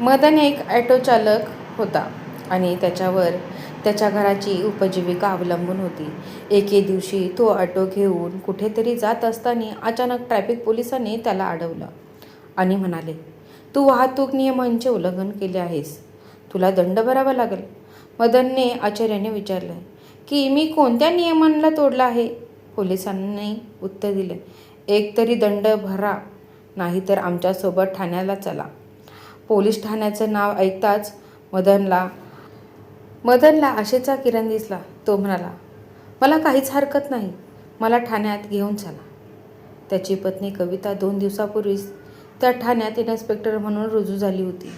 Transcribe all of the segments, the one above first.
मदन एक ॲटो चालक होता आणि त्याच्यावर त्याच्या घराची उपजीविका अवलंबून होती. एके दिवशी तो ऑटो घेऊन कुठेतरी जात असताना अचानक ट्रॅफिक पोलिसांनी त्याला अडवलं आणि म्हणाले तू वाहतूक नियमांचे उल्लंघन केले आहेस. तुला दंड भरावा लागेल. मदनने आचार्याने विचारलं की मी कोणत्या नियमांना तोडला आहे? पोलिसांनी उत्तर दिले एक तरी दंड भरा नाहीतर आमच्यासोबत ठाण्याला चला. पोलीस ठाण्याचं नाव ऐकताच मदनला मदनला आशेचा किरण दिसला. तो म्हणाला मला काहीच हरकत नाही. मला ठाण्यात घेऊन चला. त्याची पत्नी कविता दोन दिवसापूर्वीच त्या ठाण्यात इन्स्पेक्टर म्हणून रुजू झाली होती.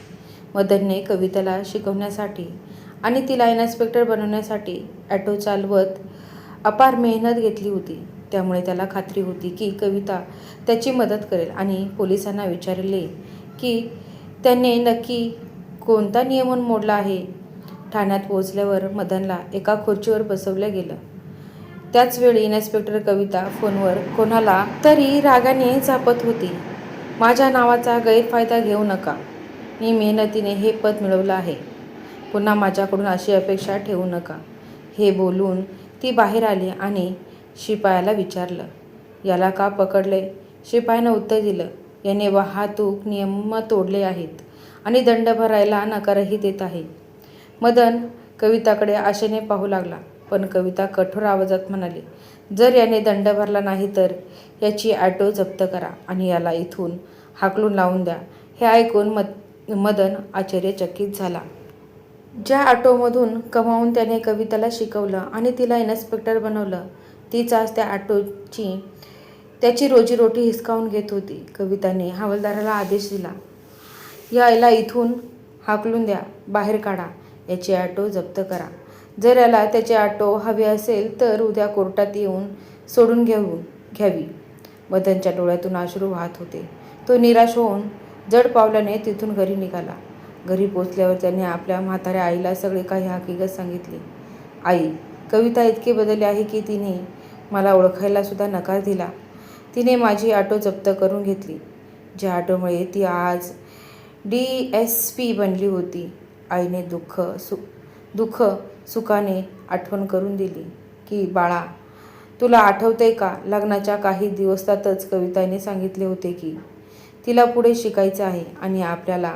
मदनने कविताला शिकवण्यासाठी आणि तिला इन्स्पेक्टर बनवण्यासाठी ॲटो चालवत अपार मेहनत घेतली होती. त्यामुळे त्याला खात्री होती की कविता त्याची मदत करेल आणि पोलिसांना विचारले की त्याने नक्की कोणता नियमन मोडला आहे? ठाण्यात पोहोचल्यावर मदनला एका खुर्चीवर बसवलं गेलं. त्याचवेळी इन्स्पेक्टर कविता फोनवर कोणाला तरी रागाने झापत होती. माझ्या नावाचा गैरफायदा घेऊ नका. मी मेहनतीने हे पद मिळवलं आहे. पुन्हा माझ्याकडून अशी अपेक्षा ठेवू नका. हे बोलून ती बाहेर आली आणि शिपायाला विचारलं याला का पकडले शिपायानं उत्तर दिलं याने वाहतूक नियम तोडले आहेत आणि दंड भरायला नकारही देत आहे. मदन कविताकडे आशेने पाहू लागला. पण कविता कठोर आवाजात म्हणाली जर याने दंड भरला नाही तर याची ॲटो जप्त करा आणि याला इथून हाकलून लावून द्या. हे ऐकून मद मदन आश्चर्यचकित झाला. ज्या ऑटोमधून कमावून त्याने कविताला शिकवलं आणि तिला इन्स्पेक्टर बनवलं तीच आज त्या ऑटोची त्याची रोजीरोटी हिसकावून घेत होती. कविताने हवालदाराला आदेश दिला यायला इथून हाकलून द्या बाहेर काढा याची ऑटो जप्त करा. जर याला त्याचे ऑटो हवी असेल तर उद्या कोर्टात येऊन सोडून घेऊन घ्यावी. मदनच्या डोळ्यातून अश्रू वाहत होते. तो निराश होऊन जड पावलाने तिथून घरी निघाला. घरी पोचल्यावर त्याने आपल्या म्हाताऱ्या आईला सगळे काही हकीकत सांगितली. आई कविता इतकी बदलली आहे की तिने मला ओळखायला सुद्धा नकार दिला. तिने माझी ऑटो जप्त करून घेतली. ज्या ऑटोमुळे ती आज डी एस पी बनली होती आईने दुःख सु दुःख सुखाने आठवण करून दिली की बाळा तुला आठवते का? लग्नाच्या काही दिवसातच कविताने सांगितले होते की तिला पुढे शिकायचं आहे आणि आपल्याला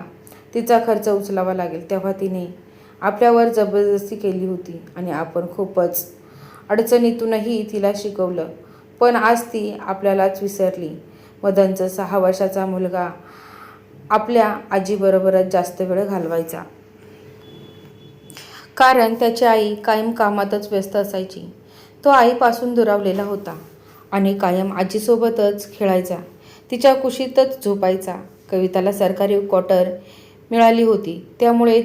तिचा खर्च उचलावा लागेल. तेव्हा तिने आपल्यावर जबरदस्ती केली होती आणि आपण खूपच अडचणीतूनही तिला शिकवलं. पण आज ती आपल्यालाच विसरली. मदनचा सहा वर्षाचा मुलगा आपल्या आजीबरोबरच जास्त वेळ घालवायचा. कारण त्याची आई कायम कामातच व्यस्त असायची. तो आईपासून दुरावलेला होता आणि कायम आजीसोबतच खेळायचा. तिच्या कुशीतच झोपायचा. कविताला सरकारी क्वार्टर मिळाली होती. त्यामुळे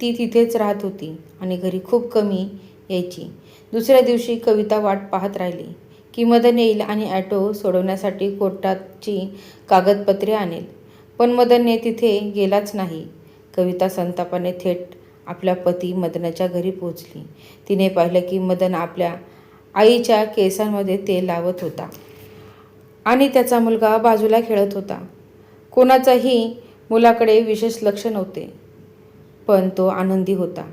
ती तिथेच राहत होती आणि घरी खूप कमी यायची. दुसऱ्या दिवशी कविता वाट पाहत राहिली. की मदन येईल आणि ॲटो सोडवण्यासाठी कोर्टाची कागदपत्रे आणेल. पण मदनने तिथे गेलाच नाही. कविता संतापाने थेट आपल्या पती मदनाच्या घरी पोहोचली. तिने पाहिलं की मदन आपल्या आईच्या केसांमध्ये तेल लावत होता आणि त्याचा मुलगा बाजूला खेळत होता. कोणाचाही मुलाकडे विशेष लक्ष नव्हते पण तो आनंदी होता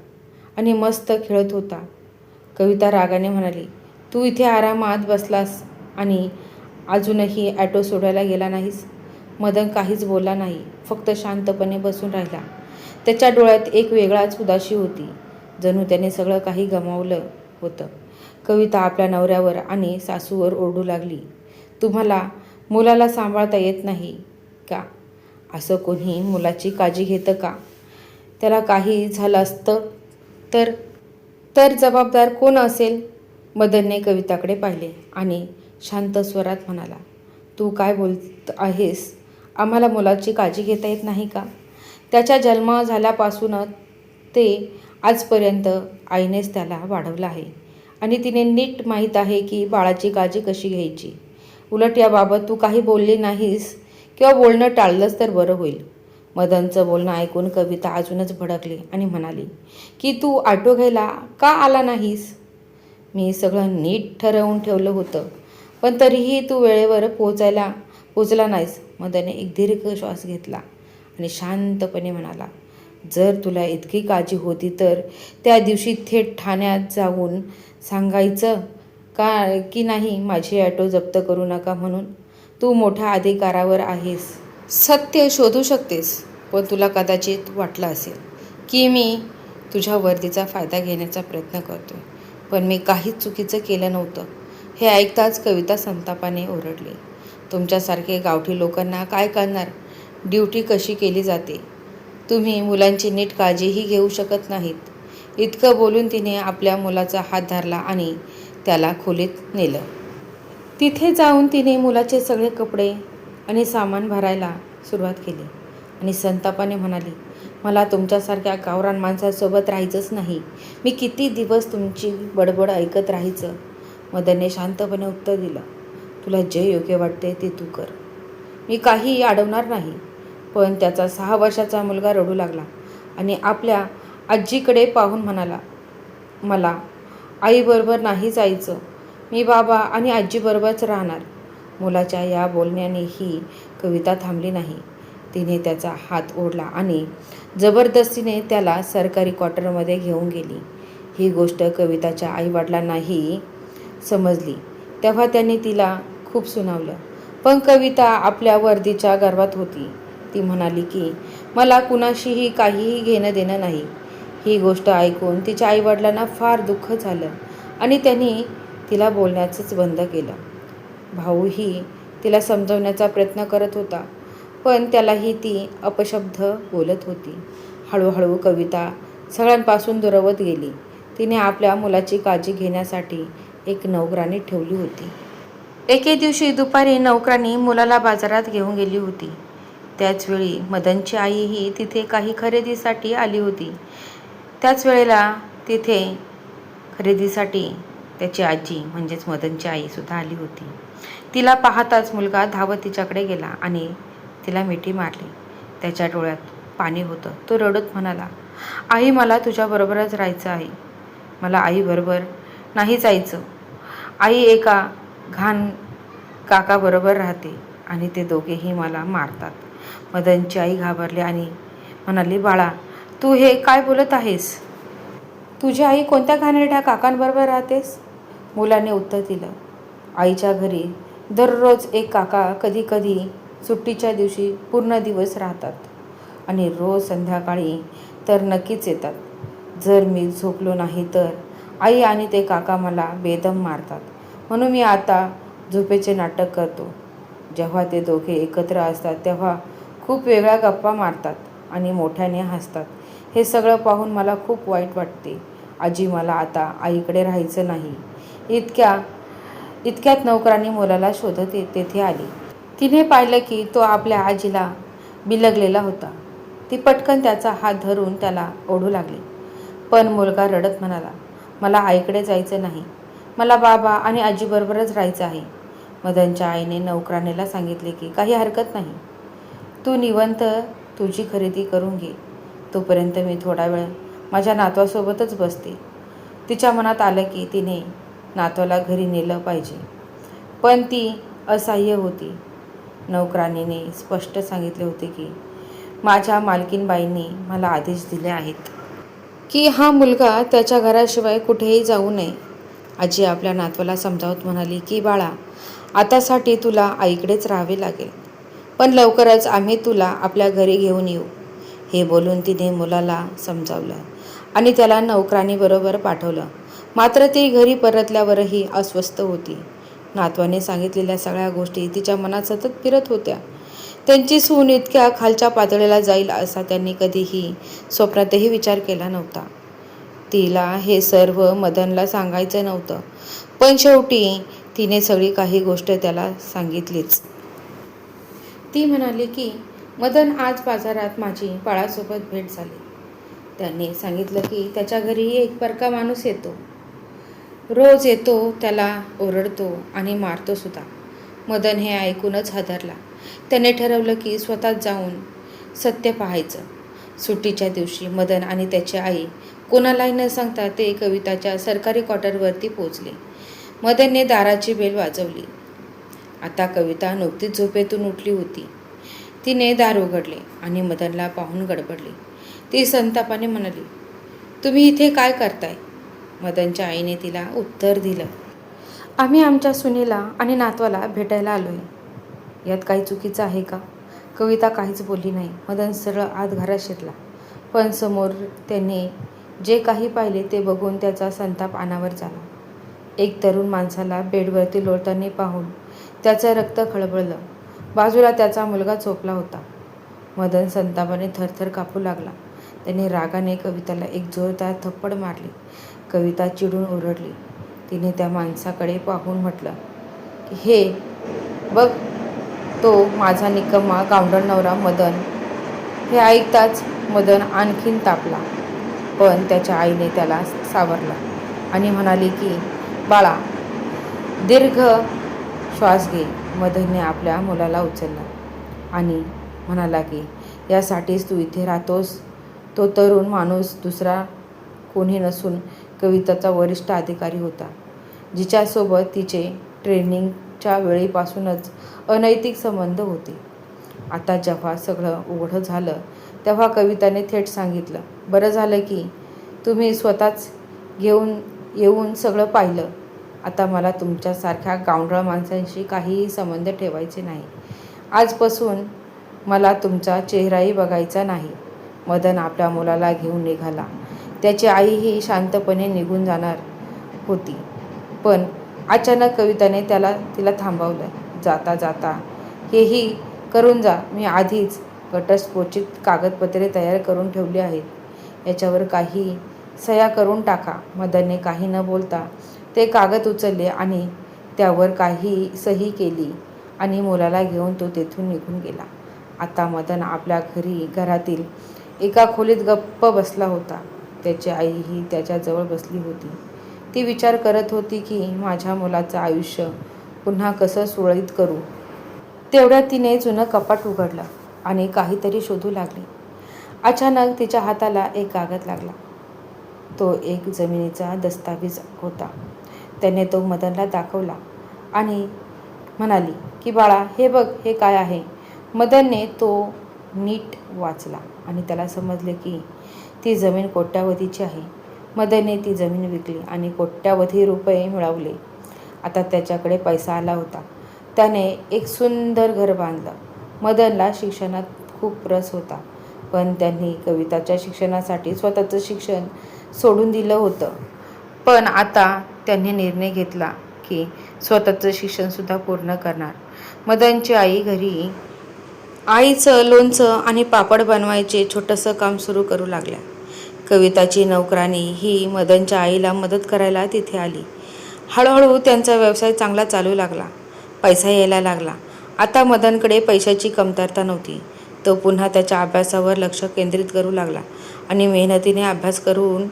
आणि मस्त खेळत होता. कविता रागाने म्हणाली तू इथे आरामात बसलास आणि अजूनही ॲटो सोडायला गेला नाहीस? मदन काहीच बोलला नाही फक्त शांतपणे बसून राहिला. त्याच्या डोळ्यात एक वेगळाच उदाशी होती. जणू त्याने सगळं काही गमावलं होतं. कविता आपल्या नवऱ्यावर आणि सासूवर ओरडू लागली. तुम्हाला मुलाला सांभाळता येत नाही का? असं कोणी मुलाची काळजी घेतं का? त्याला काही झालं असतं? तर तर जबाबदार कोण असेल? मदनने कविताकडे पाहिले आणि शांत स्वरात म्हणाला तू काय बोलत आहेस? आम्हाला मुलाची काळजी घेता येत नाही का? त्याच्या जन्म झाल्यापासूनच ते आजपर्यंत आईनेच त्याला वाढवलं आहे आणि तिने नीट माहीत आहे की बाळाची काळजी कशी घ्यायची. उलट याबाबत तू काही बोलली नाहीस किंवा बोलणं टाळलंच तर बरं होईल. मदनचं बोलणं ऐकून कविता अजूनच भडकली आणि म्हणाली की तू आटो घ्यायला का आला नाहीस? मी सगळं नीट ठरवून ठेवलं होतं. पण तरीही तू वेळेवर पोचायला पोचला नाहीस. मदने एक दीर्घ श्वास घेतला आणि शांतपणे म्हणाला जर तुला इतकी काळजी होती तर त्या दिवशी थेट ठाण्यात जाऊन सांगायचं का की नाही माझी ॲटो जप्त करू नका म्हणून? तू मोठ्या अधिकारावर आहेस. सत्य शोधू शकतेस पण तुला कदाचित वाटलं असेल की मी तुझ्या वर्दीचा फायदा घेण्याचा प्रयत्न करतोय. पण मी काहीच चुकीचं केलं नव्हतं. हे ऐकताच कविता संतापाने ओरडली. तुमच्यासारखे गावठी लोकांना काय करणार? ड्युटी कशी केली जाते? तुम्ही मुलांची नीट काळजीही घेऊ शकत नाहीत. इतकं बोलून तिने आपल्या मुलाचा हात धरला आणि त्याला खोलीत नेलं. तिथे जाऊन तिने मुलाचे सगळे कपडे आणि सामान भरायला सुरुवात केली आणि संतापाने म्हणाली मला तुमच्यासारख्या गावरान माणसासोबत राहायचंच नाही. मी किती दिवस तुमची बडबड ऐकत राहायचं? मदनने शांतपणे उत्तर दिलं. तुला जे योग्य वाटते ते तू कर. मी काही अडवणार नाही पण त्याचा सहा वर्षाचा मुलगा रडू लागला आणि आपल्या आजीकडे पाहून म्हणाला मला आईबरोबर नाही जायचं. मी बाबा आणि आजीबरोबरच राहणार. मुलाच्या या बोलण्याने ही कविता थांबली नाही. तिने त्याचा हात ओढला आणि जबरदस्तीने त्याला सरकारी क्वार्टरमध्ये घेऊन गेली. ही गोष्ट कविताच्या आईवडिलांनाही समजली. तेव्हा त्यांनी तिला खूप सुनावलं. पण कविता आपल्या वर्दीच्या गर्भात होती. ती म्हणाली की मला कुणाशीही काहीही घेणं देणं नाही. ही गोष्ट ऐकून तिच्या आईवडिलांना फार दुःख झालं आणि त्यांनी तिला बोलण्याचंच बंद केलं. भाऊही तिला समजवण्याचा प्रयत्न करत होता. पण त्यालाही ती अपशब्द बोलत होती. हळूहळू कविता सगळ्यांपासून दुरवत गेली. तिने आपल्या मुलाची काळजी घेण्यासाठी एक नौकराणी ठेवली होती. एके दिवशी दुपारी नौकराणी मुलाला बाजारात घेऊन गेली होती. त्याचवेळी मदनची आईही तिथे काही खरेदीसाठी आली होती. त्याच वेळेला तिथे खरेदीसाठी त्याची आजी म्हणजेच मदनची आईसुद्धा आली होती. तिला पाहताच मुलगा धावत तिच्याकडे गेला आणि तिला मिठी मारली. त्याच्या डोळ्यात पाणी होतं. तो रडत म्हणाला आई मला तुझ्याबरोबरच राहायचं आहे. मला आईबरोबर नाही जायचं. आई एका घाण काकाबरोबर राहते आणि ते दोघेही मला मारतात. मदनची आई घाबरली आणि म्हणाली बाळा तू हे काय बोलत आहेस? तुझी आई कोणत्या घाणेरड्या काकांबरोबर राहतेस? मुलाने उत्तर दिलं आईच्या घरी दररोज एक काका कधी कधी सुट्टीच्या दिवशी पूर्ण दिवस राहतात. आणि रोज संध्याकाळी तर नक्कीच येतात. जर मी झोपलो नाही तर आई आणि ते काका मला बेदम मारतात. म्हणून मी आता झोपेचे नाटक करतो. जेव्हा ते दोघे एकत्र असतात तेव्हा खूप वेगळ्या गप्पा मारतात आणि मोठ्याने हसतात. हे सगळं पाहून मला खूप वाईट वाटते. आजी मला आता आईकडे राहायचं नाही. इतक्या इतक्यात नोकरांनी मुलाला शोधत तेथे आली. तिने पाहिलं की तो आपल्या आजीला बिलगलेला होता. ती पटकन त्याचा हात धरून त्याला ओढू लागली. पण मुलगा रडत म्हणाला मला आईकडे जायचं नाही. मला बाबा आणि आजीबरोबरच राहायचं आहे. मदनच्या आईने नौकरानेला सांगितले की काही हरकत नाही. तू निवंत तुझी खरेदी करून घे. तोपर्यंत मी थोडा वेळ माझ्या नातवासोबतच बसते. तिच्या मनात आलं की तिने नातवाला घरी नेलं पाहिजे. पण ती असह्य होती. नौकराणीने स्पष्ट सांगितले होते की माझ्या मालकीनबाईंनी मला आदेश दिले आहेत की हा मुलगा त्याच्या घराशिवाय कुठेही जाऊ नये. आजी आपल्या नातवाला समजावत म्हणाली की बाळा आतासाठी तुला आईकडेच राहावे लागेल. पण लवकरच आम्ही तुला आपल्या घरी घेऊन येऊ. हे बोलून तिने मुलाला समजावलं आणि त्याला नौकरानीबरोबर पाठवलं. मात्र ती घरी परतल्यावरही अस्वस्थ होती. नातवाने सांगितलेल्या सगळ्या गोष्टी तिच्या मनात सतत फिरत होत्या. त्यांची सून इतक्या खालच्या पातळीला जाईल असा त्यांनी कधीही स्वप्नातही विचार केला नव्हता. तिला हे सर्व मदनला सांगायचं नव्हतं पण शेवटी तिने सगळी काही गोष्ट त्याला सांगितलीच. ती म्हणाली की मदन आज बाजारात माझी बाळासोबत भेट झाली. त्यांनी सांगितलं की त्याच्या घरी एक परका माणूस येतो. रोज येतो त्याला ओरडतो आणि मारतो सुद्धा. मदन हे ऐकूनच हादरला. त्याने ठरवलं की स्वतः जाऊन सत्य पाहायचं. सुट्टीच्या दिवशी मदन आणि त्याची आई कोणालाही न सांगता ते कविताच्या सरकारी क्वार्टरवरती पोचले मदनने दाराची बेल वाजवली. आता कविता नुकतीच झोपेतून उठली होती. तिने दार उघडले आणि मदनला पाहून गडबडली. ती संतापाने म्हणाली तुम्ही इथे काय करताय? मदनच्या आईने तिला उत्तर दिलं. आम्ही आमच्या सुनेला आणि नातवाला भेटायला आलो आहे यात काही चुकीचं आहे का? कविता काहीच बोलली नाही. मदन सरळ आत घरात शिरला. पण समोर त्याने जे काही पाहिले ते बघून त्याचा संताप अनावर झाला. एक तरुण माणसाला बेडवरती लोळताना पाहून त्याचं रक्त खळबळलं. बाजूला त्याचा मुलगा झोपला होता. मदन संतापाने थरथर कापू लागला. त्याने रागाने कविताला एक जोरदार थप्पड मारली. कविता चिडून ओरडली. तिने त्या माणसाकडे पाहून म्हटलं की हे बघ तो माझा निकम्मा गावंढळ नवरा मदन. हे ऐकताच मदन आणखीन तापला. पण त्याच्या आईने त्याला सावरला आणि म्हणाली की बाळा दीर्घ श्वास घे मदनने आपल्या मुलाला उचलला आणि म्हणाला की यासाठीच तू इथे राहतोस? तो तरुण माणूस दुसरा कोणी नसून कविताचा वरिष्ठ अधिकारी होता जिच्यासोबत तिचे ट्रेनिंगच्या वेळीपासूनच अनैतिक संबंध होते. आता जेव्हा सगळं उघडं झालं तेव्हा कविताने थेट सांगितलं बरं झालं की तुम्ही स्वतःच घेऊन येऊन सगळं पाहिलं. आता मला तुमच्यासारख्या गावंढळ माणसांशी काहीही संबंध ठेवायचे नाही. आजपासून मला तुमचा चेहराही बघायचा नाही. मदन आपल्या मुलाला घेऊन निघाला. त्याची आईही शांतपणे निघून जाणार होती. पण अचानक कविताने त्याला तिला थांबवलं. जाता जाता. हेही करून जा. मी आधीच घटस्फोचित कागदपत्रे तयार करून ठेवली आहेत. याच्यावर काही सह्या करून टाका. मदनने काही न बोलता ते कागद उचलले आणि त्यावर काही सही केली आणि मुलाला घेऊन तो तेथून निघून गेला. आता मदन आपल्या घरी घरातील एका खोलीत गप्प बसला होता. त्याची आईही त्याच्याजवळ बसली होती. ती विचार करत होती की माझ्या मुलाचं आयुष्य पुन्हा कसं सुरळीत करू? तेवढ्यात तिने जुनं कपाट उघडलं आणि काहीतरी शोधू लागली. अचानक तिच्या हाताला एक कागद लागला. तो एक जमिनीचा दस्तावेज होता. त्याने तो मदनला दाखवला आणि म्हणाली की बाळा हे बघ हे काय आहे? मदनने तो नीट वाचला आणि त्याला समजले की ती जमीन कोट्यावधीची आहे. मदनने ती जमीन विकली आणि कोट्यावधी रुपये मिळवले. आता त्याच्याकडे पैसा आला होता. त्याने एक सुंदर घर बांधलं. मदनला शिक्षणात खूप रस होता पण त्यांनी कविताच्या शिक्षणासाठी स्वतःचं शिक्षण सोडून दिलं होतं. पण आता त्यांनी निर्णय घेतला की स्वतःचं शिक्षणसुद्धा पूर्ण करणार. मदनची आई घरी आईचं लोणचं आणि पापड बनवायचे छोटंसं काम सुरू करू लागल्या. कविताची नोकरानी ही मदनच्या आईला मदत करायला तिथे आली. हळूहळू त्यांचा व्यवसाय चांगला चालू लागला. पैसा यायला लागला. आता मदनकडे पैशाची कमतरता नव्हती. तो पुन्हा त्याच्या अभ्यासावर लक्ष केंद्रित करू लागला आणि मेहनतीने अभ्यास करून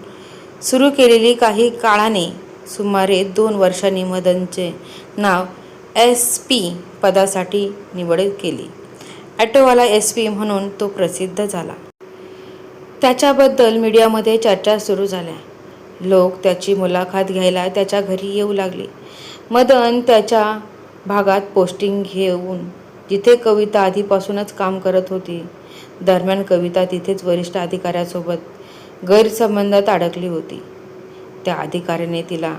सुरू केलेली काही काळाने सुमारे दोन वर्षांनी मदनचे नाव एस पी पदासाठी निवड केली. ॲटोवाला एस पी म्हणून तो प्रसिद्ध झाला. त्याच्याबद्दल मीडियामध्ये चर्चा सुरू झाल्या. लोक त्याची मुलाखत घ्यायला त्याच्या घरी येऊ लागले. मदन त्याच्या भागात पोस्टिंग घेऊन जिथे कविता आधीपासूनच काम करत होती दरम्यान कविता तिथेच वरिष्ठ अधिकाऱ्यासोबत गैरसंबंधात अडकली होती. त्या अधिकाऱ्याने तिला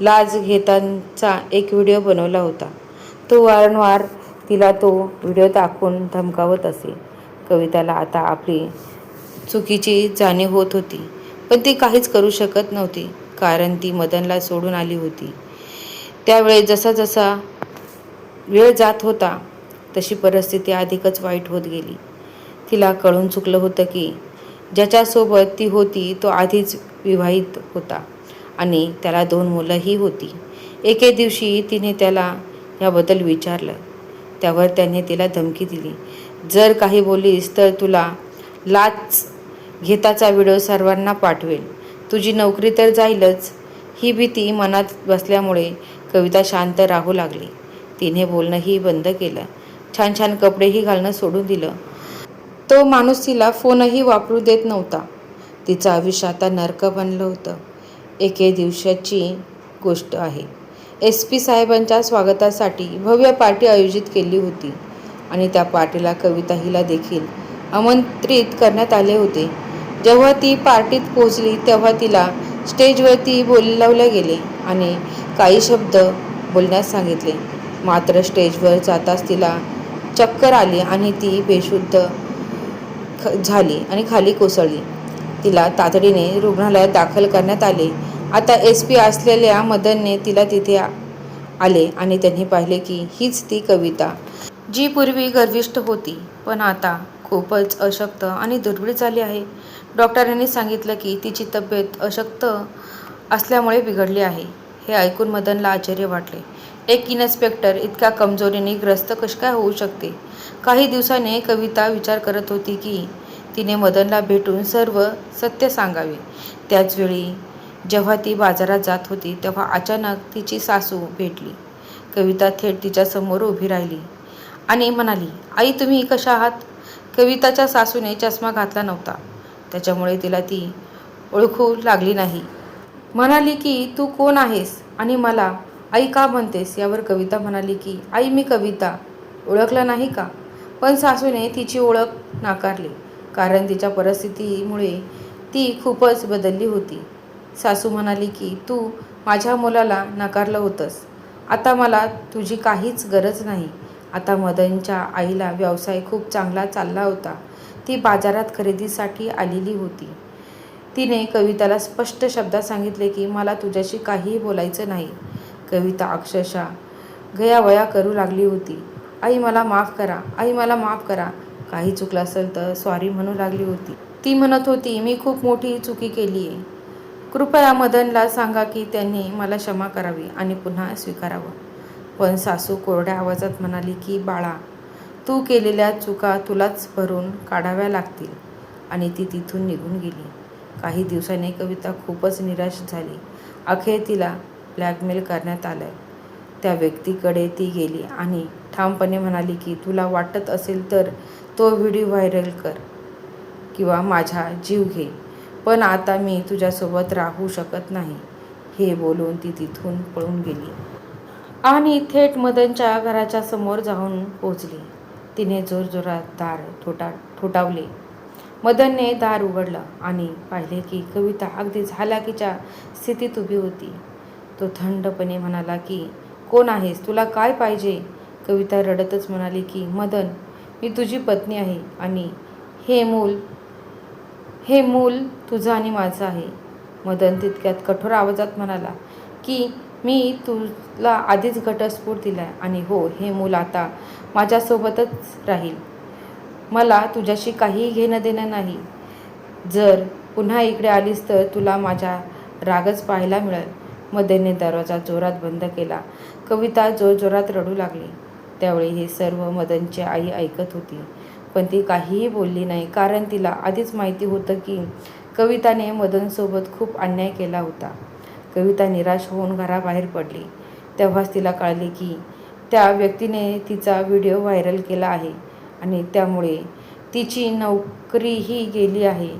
लाज घेतांचा एक व्हिडिओ बनवला होता. तो वारंवार तिला तो व्हिडिओ दाखवून धमकावत असे. कविताला आता आपली चुकीची जाणीव होत होती पण ती काहीच करू शकत नव्हती कारण ती मदनला सोडून आली होती. त्यावेळी जसा जसा वेळ जात होता तशी परिस्थिती अधिकच वाईट होत गेली. तिला कळून चुकलं होतं की ज्याच्यासोबत ती होती तो आधीच विवाहित होता आणि त्याला दोन मुलंही होती. एके दिवशी तिने त्याला याबद्दल विचारलं. त्यावर त्याने तिला धमकी दिली. जर काही बोलीस तर तुला लाच घेताचा व्हिडिओ सर्वांना पाठवेल. तुझी नोकरी तर जाईलच. ही भीती मनात बसल्यामुळे कविता शांत राहू लागली. तिने बोलणंही बंद केलं. छान छान कपडेही घालणं सोडून दिलं. तो माणूस तिला फोनही वापरू देत नव्हता. तिचं आयुष्य आता नरक बनलं होतं. एके दिवसाची गोष्ट आहे. एस पी साहेबांच्या स्वागतासाठी भव्य पार्टी आयोजित केली होती आणि त्या पार्टीला कविता हिला देखील आमंत्रित करण्यात आले होते. जेव्हा ती पार्टीत पोहोचली तेव्हा तिला स्टेजवरती बोलवले गेले आणि काही शब्द बोलण्यास सांगितले. मात्र स्टेजवर जाताच तिला चक्कर आली आणि ती बेशुद्ध ख झाली आणि खाली कोसळली. तिला तातडीने रुग्णालयात दाखल करण्यात आले आता एस पी असलेल्या मदनने तिला तिथे आले आणि त्यांनी पाहिले की हीच ती कविता जी पूर्वी गर्विष्ठ होती पण आता खूपच अशक्त आणि दुर्बळ झाली आहे. डॉक्टरांनी सांगितलं की तिची तब्येत अशक्त असल्यामुळे बिघडली आहे. हे ऐकून मदनला आश्चर्य वाटले. एक इन्स्पेक्टर इतक्या कमजोरीने ग्रस्त कशी काय होऊ शकते? काही दिवसाने कविता विचार करत होती की तिने मदनला भेटून सर्व सत्य सांगावे. त्याचवेळी जेव्हा ती बाजारात जात होती तेव्हा अचानक तिची सासू भेटली. कविता थेट तिच्यासमोर उभी राहिली आणि म्हणाली आई तुम्ही कशा आहात? कविताच्या सासूने चष्मा घातला नव्हता. त्याच्यामुळे तिला ती ओळखू लागली नाही. म्हणाली की तू कोण आहेस आणि मला आई का म्हणतेस? यावर कविता म्हणाली की आई मी कविता. ओळखलं नाही का? पण सासूने तिची ओळख नाकारली. कारण तिच्या परिस्थितीमुळे ती खूपच बदलली होती. सासू म्हणाली की तू माझ्या मुलाला नकारलं होतंस. आता मला तुझी काहीच गरज नाही. आता मदनच्या आईला व्यवसाय खूप चांगला चालला होता. ती बाजारात खरेदीसाठी आलेली होती. तिने कविताला स्पष्ट शब्दात सांगितले की मला तुझ्याशी काहीही बोलायचं नाही कविता अक्षरशः गयावया करू लागली होती. आई मला माफ करा. आई मला माफ करा. काही चुकलं असेल तर सॉरी म्हणू लागली होती. ती म्हणत होती मी खूप मोठी चुकी केली आहे कृपया मदनला सांगा की त्यांनी मला क्षमा करावी आणि पुन्हा स्वीकारावं. पण सासू कोरड्या आवाजात म्हणाली की बाळा तू केलेल्या चुका तुलाच भरून काढाव्या लागतील. आणि ती तिथून निघून गेली. काही दिवसांनी कविता खूपच निराश झाली. अखेर तिला ब्लॅकमेल करण्यात आलं त्या व्यक्तीकडे ती गेली आणि ठामपणे म्हणाली की तुला वाटत असेल तर तो व्हिडिओ व्हायरल कर किंवा माझा जीव घे. पण आता मी तुझ्यासोबत राहू शकत नाही. हे बोलून ती तिथून पळून गेली. आणि थेट मदनच्या घराच्या समोर जाऊन पोचली तिने जोरजोरात दार ठोटा ठोठावले. मदनने दार उघडलं आणि पाहिले की कविता अगदी झालाकीच्या स्थितीत उभी होती. तो थंडपणे म्हणाला की कोण आहेस? तुला काय पाहिजे? कविता रडतच म्हणाली की मदन मी तुझी पत्नी आहे आणि हे मूल हे मूल तुझं आणि माझं आहे. मदन तितक्यात कठोर आवाजात म्हणाला की मी तुला आधीच घटस्फोट दिला आहे आणि हो हे मूल आता माझ्यासोबतच राहील. मला तुझ्याशी काहीही घेणं देणं नाही. जर पुन्हा इकडे आलीस तर तुला माझा रागच पाहायला मिळेल. मदनने दरवाजा जोरात बंद केला. कविता जोरजोरात रडू लागली. त्यावेळी हे सर्व मदनची आई ऐकत होती. पण ती काहीही बोलली नाही. कारण तिला आधीच माहिती होतं की कविताने मदनसोबत खूप अन्याय केला होता. कविता निराश होऊन घराबाहेर पडली. तेव्हाच तिला कळले की त्या व्यक्तीने तिचा व्हिडिओ व्हायरल केला आहे आणि त्यामुळे तिची नोकरीही गेली आहे.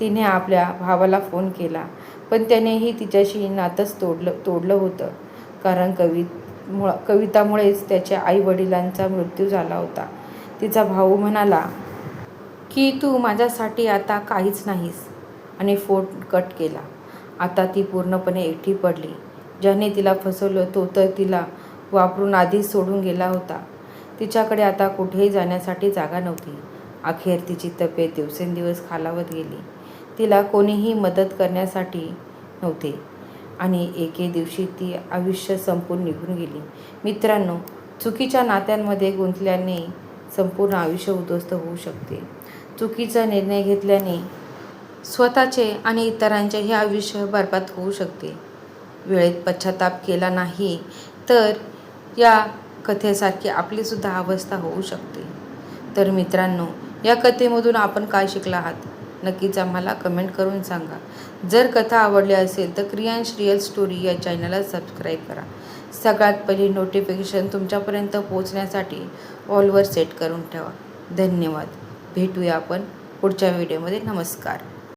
तिने आपल्या भावाला फोन केला पण त्यानेही तिच्याशी नातंच तोडलं तोडलं होतं. कारण कवि मु कवितामुळेच त्याच्या आई वडिलांचा मृत्यू झाला होता. तिचा भाऊ म्हणाला की तू माझ्यासाठी आता काहीच नाहीस. आणि फोन कट केला. आता ती पूर्णपणे एकटी पडली. ज्याने तिला फसवलं तो तर तिला वापरून आधीच सोडून गेला होता. तिच्याकडे आता कुठेही जाण्यासाठी जागा नव्हती. अखेर तिची तब्येत दिवसेंदिवस खालावत गेली. तिला कोणीही मदत करण्यासाठी नव्हते. आणि एके दिवशी ती आयुष्य संपून निघून गेली. मित्रांनो चुकीच्या नात्यांमध्ये गुंतल्याने संपूर्ण आयुष्य उद्ध्वस्त होऊ शकते. चुकीचा निर्णय घेतल्याने स्वतःचे आणि इतरांचेही आयुष्य बरबाद होऊ शकते. वेळेत पश्चाताप केला नाही तर या कथेसारखी आपलीसुद्धा अवस्था होऊ शकते. तर मित्रांनो या कथेमधून आपण काय शिकला आहात? नक्कीच आम्हाला कमेंट करून सांगा. जर कथा आवडली असेल तर क्रियांश रिअल स्टोरी या चॅनलला सबस्क्राईब करा. सगळ्यात पहिली नोटिफिकेशन तुमच्यापर्यंत पोहोचण्यासाठी ऑलवर सेट करून ठेवा. धन्यवाद. भेटूया आपण पुढच्या व्हिडिओमध्ये नमस्कार.